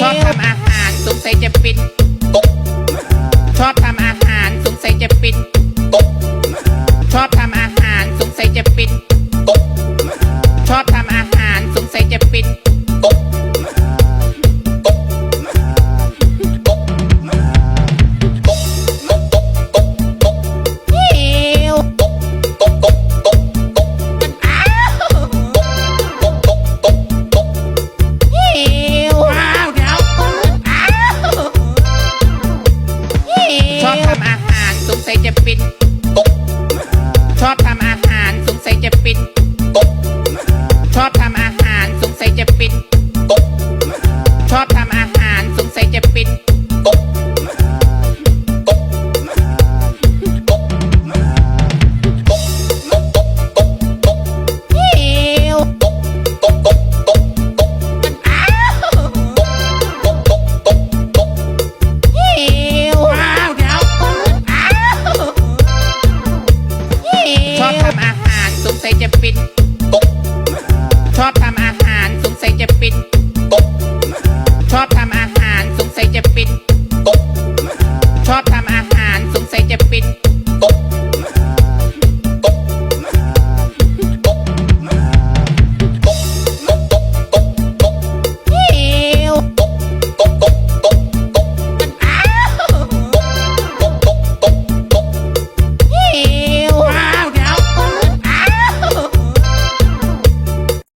ชอบทำอาหารสงสัยจะเป็น Spin. สัยจะปิด ชอบทำอาหารสงสัยจะปิด